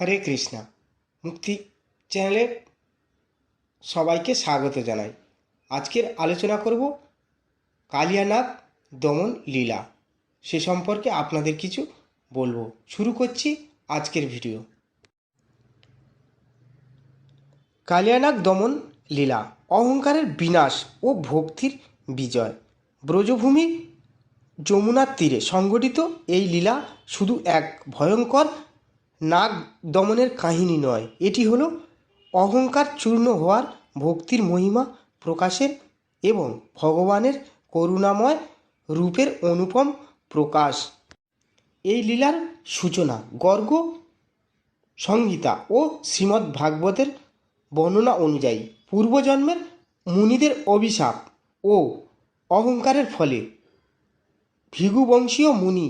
হরে কৃষ্ণা। মুক্তি চ্যানেলে সবাইকে স্বাগত জানাই। আজকের আলোচনা করব কালিয়ানাগ দমন লীলা। সে সম্পর্কে আপনাদের কিছু বলব। শুরু করছি আজকের ভিডিও। কালিয়ানাগ দমন লীলা অহংকারের বিনাশ ও ভক্তির বিজয়। ব্রজভূমি যমুনার তীরে সংগঠিত এই লীলা শুধু এক ভয়ঙ্কর নাগ দমনের কাহিনী নয়। এটি হলো অহংকার চূর্ণ হওয়ার ভক্তির মহিমা প্রকাশের এবং ভগবানের করুণাময় রূপের অনুপম প্রকাশ। এই লীলার সূচনা গর্গ, সংহিতা ও শ্রীমদ্ ভাগবতের বর্ণনা অনুযায়ী পূর্বজন্মের মুনিদের অভিশাপ ও অহংকারের ফলে ভৃগুবংশীয় মুনি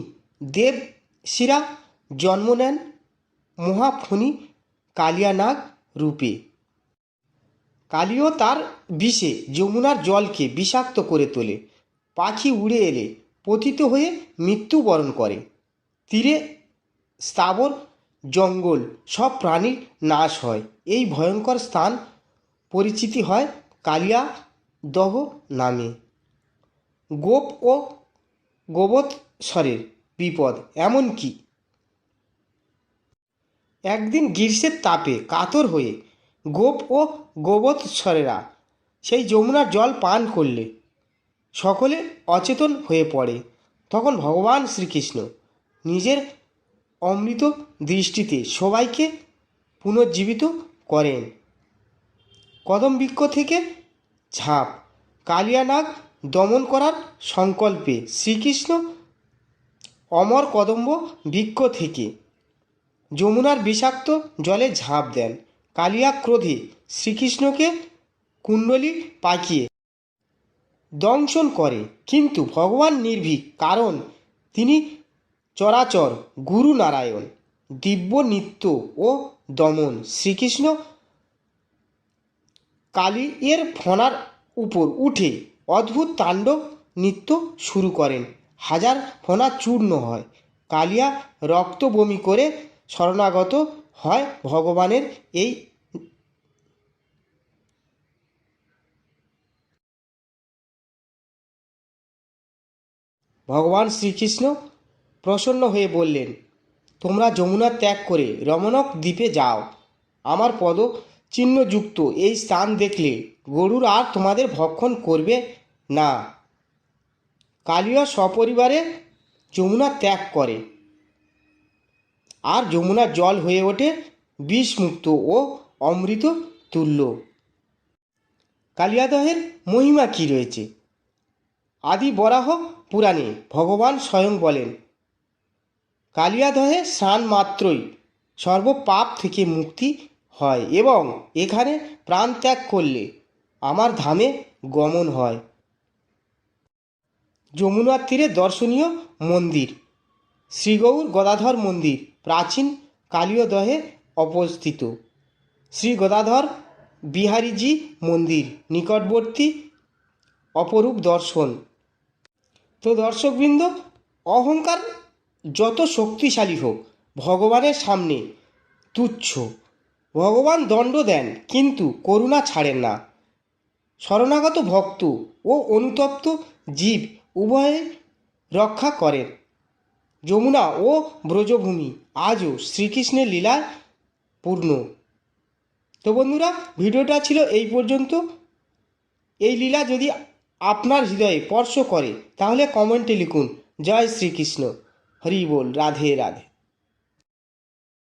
দেব শিরা জন্ম নেন মহাফণি কালিয়ানাগ রূপে। কালীও তার বিষে যমুনার জলকে বিষাক্ত করে তোলে। পাখি উড়ে এলে পতিত হয়ে মৃত্যুবরণ করে। তীরে স্থাবর জঙ্গল, সব প্রাণীর নাশ হয়। এই ভয়ঙ্কর স্থান পরিচিতি হয় কালিয়া দহ নামে। গোপ ও গোবৎসরের বিপদ, এমনকি একদিন গ্রীষ্মের তাপে কাতর হয়ে গোপ ও গোবৎসরেরা সেই যমুনার জল পান করলে। সকলে অচেতন হয়ে পড়ে। তখন ভগবান শ্রীকৃষ্ণ নিজের অমৃত দৃষ্টিতে সবাইকে পুনর্জীবিত করেন। কদম বৃক্ষ থেকে ঝাঁপ, কালিয়ানাগ দমন করার সংকল্পে শ্রীকৃষ্ণ অমর কদম্ব বৃক্ষ থেকে যমুনার বিষাক্ত জলে ঝাঁপ দেন। কালিয়া ক্রোধে শ্রীকৃষ্ণকে কুণ্ডলী পাকিয়ে দংশন করে। কিন্তু ভগবান নির্ভীক, কারণ তিনি চরাচর গুরু নারায়ণ, দিব্য নিত্য ও দমন। শ্রীকৃষ্ণ কালী এর ফণার উপর উঠে অদ্ভুত তাণ্ডব নৃত্য শুরু করেন। হাজার ফণা চূর্ণ হয়। কালিয়া রক্ত বমি করে শরণাগত হয় ভগবানের এই ভগবান শ্রীকৃষ্ণ প্রসন্ন হয়ে বললেন, তোমরা যমুনা ত্যাগ করে রমণক দ্বীপে যাও। আমার পদ চিহ্নযুক্ত এই স্থান দেখলে গরুর আর তোমাদের ভক্ষণ করবে না। কালিয়া সপরিবারে যমুনা ত্যাগ করে। আর যমুনার জল হয়ে ওঠে বিষমুক্ত ও অমৃত তুল্য। কালিয়াদহের মহিমা কী রয়েছে? আদি বরাহ পুরাণে ভগবান স্বয়ং বলেন, কালিয়াদহে স্নান মাত্রই সর্বপাপ থেকে মুক্তি হয় এবং এখানে প্রাণ ত্যাগ করলে আমার ধামে গমন হয়। যমুনার তীরে দর্শনীয় মন্দির। শ্রীগৌর গদাধর মন্দির, প্রাচীন কালীয়দহে অবস্থিত। শ্রী গদাধর বিহারীজি মন্দির, নিকটবর্তী অপরূপ দর্শন। তো দর্শকবৃন্দ, অহংকার যত শক্তিশালী হোক, ভগবানের সামনে তুচ্ছ। ভগবান দণ্ড দেন, কিন্তু করুণা ছাড়েন না। শরণাগত ভক্ত ও অনুতপ্ত জীব উভয়ে রক্ষা করেন। যমুনা ও ব্রজভূমি আজও শ্রীকৃষ্ণের লীলায় পূর্ণ। তো বন্ধুরা, ভিডিওটা ছিল এই পর্যন্ত। এই লীলা যদি আপনার হৃদয়ে স্পর্শ করে, তাহলে কমেন্টে লিখুন, জয় শ্রীকৃষ্ণ। হরি বল, রাধে রাধে।